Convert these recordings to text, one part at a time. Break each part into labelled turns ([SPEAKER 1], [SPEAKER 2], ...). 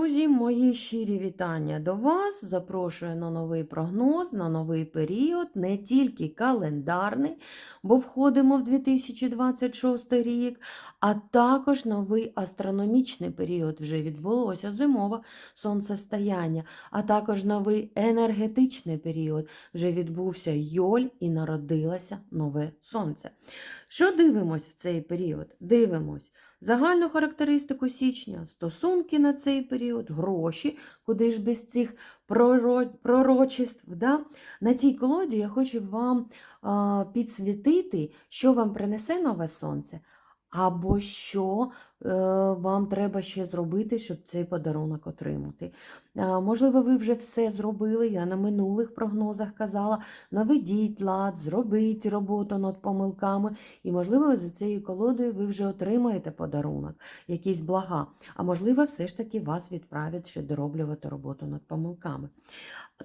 [SPEAKER 1] Друзі, мої щирі вітання до вас. Запрошую на новий прогноз, на новий період, не тільки календарний, бо входимо в 2026 рік, а також новий астрономічний період. Вже відбулося зимове сонцестояння, а також новий енергетичний період. Вже відбувся Йоль і народилося нове сонце. Що дивимось в цей період? Дивимось загальну характеристику січня, стосунки на цей період, гроші, куди ж без цих проро- пророчеств. Да? На цій колоді я хочу вам підсвітити, що вам принесе нове сонце, або що е, вам треба ще зробити, щоб цей подарунок отримати. Можливо, ви вже все зробили. Я на минулих прогнозах казала: наведіть лад, зробіть роботу над помилками. І, можливо, за цією колодою ви вже отримаєте подарунок, якісь блага. А можливо, все ж таки вас відправять ще дороблювати роботу над помилками.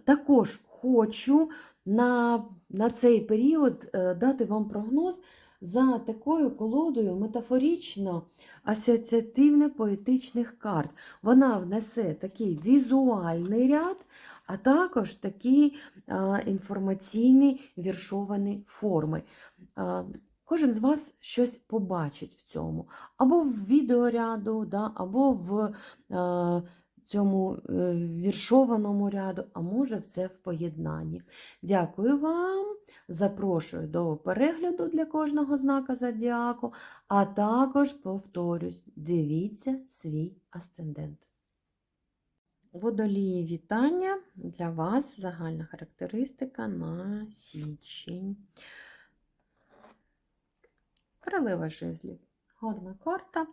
[SPEAKER 1] Також хочу на, на цей період е, дати вам прогноз за такою колодою метафорично асоціативно-поетичних карт. Вона внесе такий візуальний ряд, а також такі інформаційні віршовані форми. Кожен з вас щось побачить в цьому, або в відеоряду, да, або в е, цьому е, віршованому ряду, а може все в поєднанні. Дякую вам. Запрошую до перегляду для кожного знака зодіаку, а також повторюсь, дивіться свій асцендент. Водолії вітання для вас загальна характеристика на січень. Королева жезлів. Гарна карта.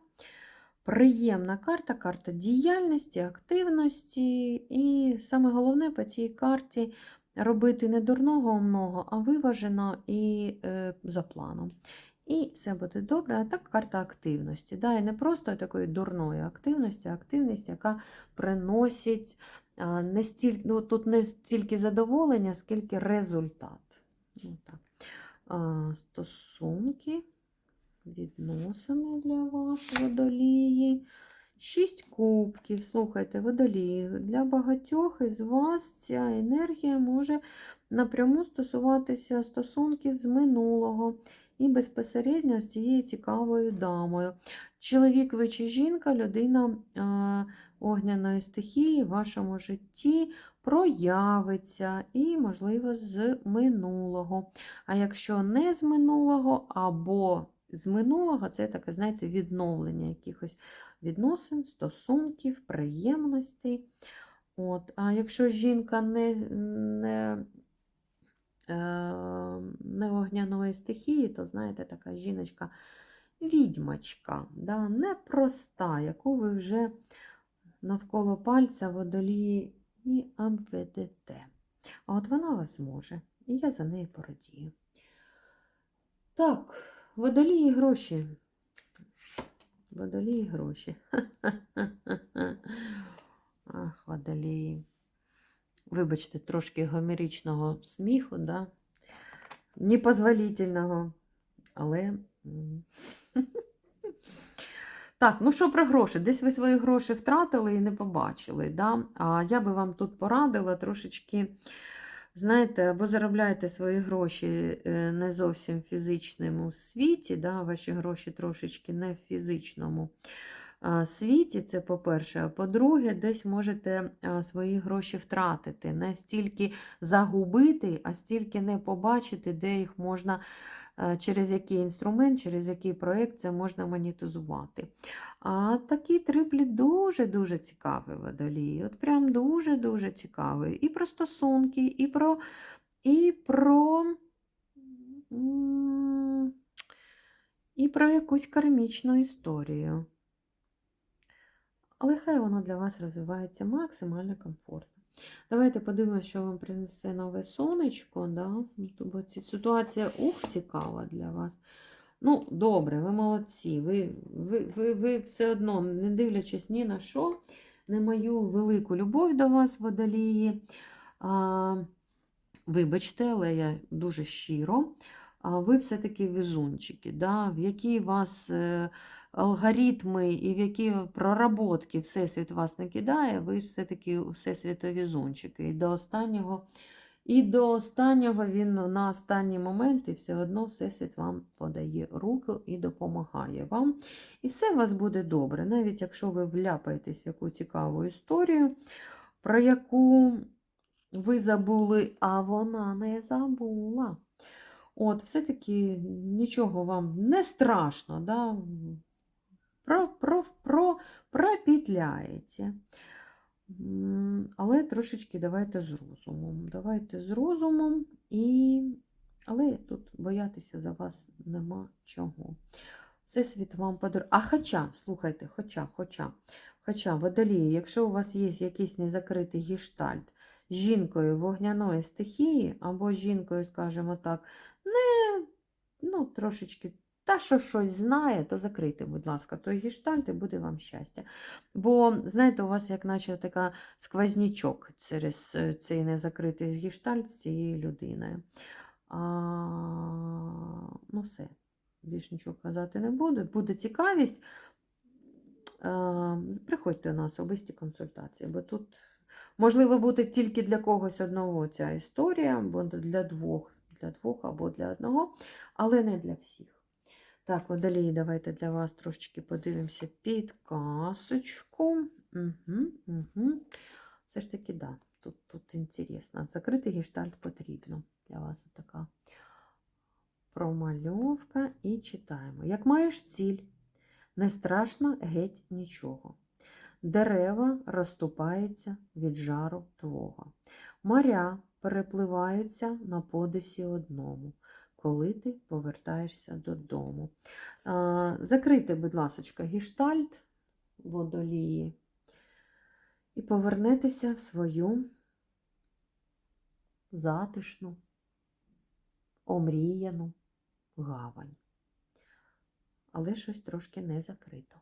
[SPEAKER 1] Приємна карта, карта діяльності, активності. І саме головне по цій карті робити не дурного много, а виважено і е, за планом. І все буде добре, а так карта активності. Да? І не просто такої дурної активності, а активність, яка приносить не стільки, ну, тут не стільки задоволення, скільки результат. Ну, так. Стосунки, відносини для вас, водолії. Шість кубків. Слухайте, водолії. Для багатьох із вас ця енергія може напряму стосуватися стосунків з минулого і безпосередньо з цією цікавою дамою. Чоловік ви чи жінка, людина а, огняної стихії в вашому житті проявиться і, можливо, з минулого. А якщо не з минулого, або з минулого, це таке, знаєте, відновлення якихось відносин, стосунків, приємностей. От. А якщо жінка не, не, е, не вогняної стихії, то, знаєте, така жіночка відьмачка, да, непроста, яку ви вже навколо пальця водолії і обведете. А от вона вас зможе, і я за нею порадію. Так, водолії гроші. Водолії гроші. Ах, водолії. Вибачте, трошки гомеричного сміху, да? непозволительного. Але. Так, ну що про гроші? Десь ви свої гроші втратили і не побачили. Да? А я би вам тут порадила трошечки, знаєте, або заробляєте свої гроші е, не зовсім в фізичному світі, да? ваші гроші трошечки не в фізичному світі, це по-перше. А по-друге, десь можете свої гроші втратити. Не стільки загубити, а стільки не побачити, де їх можна, через який інструмент, через який проєкт це можна монетизувати. А такий трипліт дуже-дуже цікавий водолій. От прям дуже-дуже цікавий. І про стосунки, і про, і про, і про якусь кармічну історію. Але хай воно для вас розвивається максимально комфортно. Давайте подивимося, що вам принесе нове сонечко. Да? Ця ситуація ух, цікава для вас. Ну, добре, ви молодці. Ви, ви, ви, ви все одно, не дивлячись ні на що, не мою велику любов до вас, водолії. А, вибачте, але я дуже щиро. А ви все-таки везунчики, да? в якій вас е, алгоритми і в які проработки Всесвіт вас не кидає, ви ж все-таки всесвітові зончики. І до останнього, і до останнього він на останні моменти все одно Всесвіт вам подає руку і допомагає вам. І все у вас буде добре, навіть якщо ви вляпаєтесь в яку цікаву історію, про яку ви забули, а вона не забула. От, все-таки нічого вам не страшно, да? Про, про, про, пропітляєте. Але трошечки давайте з розумом. Давайте з розумом, і... але тут боятися за вас нема чого. Всесвіт вам подарує. А хоча, слухайте, хоча, хоча, хоча, водолії, якщо у вас є якийсь незакритий гештальт з жінкою вогняної стихії, або з жінкою, скажімо так, не ну, трошечки та, що щось знає, то закрийте, будь ласка, той гештальт і буде вам щастя. Бо, знаєте, у вас як наче така сквознячок через е, цей незакритий гештальт з цією людиною. А, ну, все. Більш нічого казати не буду. Буде цікавість. е, Приходьте на особисті консультації, бо тут, можливо, буде тільки для когось одного ця історія, або для двох, для двох або для одного, але не для всіх. Так, водолії, давайте для вас трошечки подивимося під касочку. Угу, угу. Все ж таки, да, тут, тут інтересно. Закритий гештальт потрібно. Для вас така промальовка і читаємо. Як маєш ціль, не страшно геть нічого. Дерева розступаються від жару твого. Моря перепливаються на подисі одному, коли ти повертаєшся додому. Закрийте, будь ласка, гештальт водолії і повернетеся в свою затишну, омріяну гавань. Але щось трошки не закрито.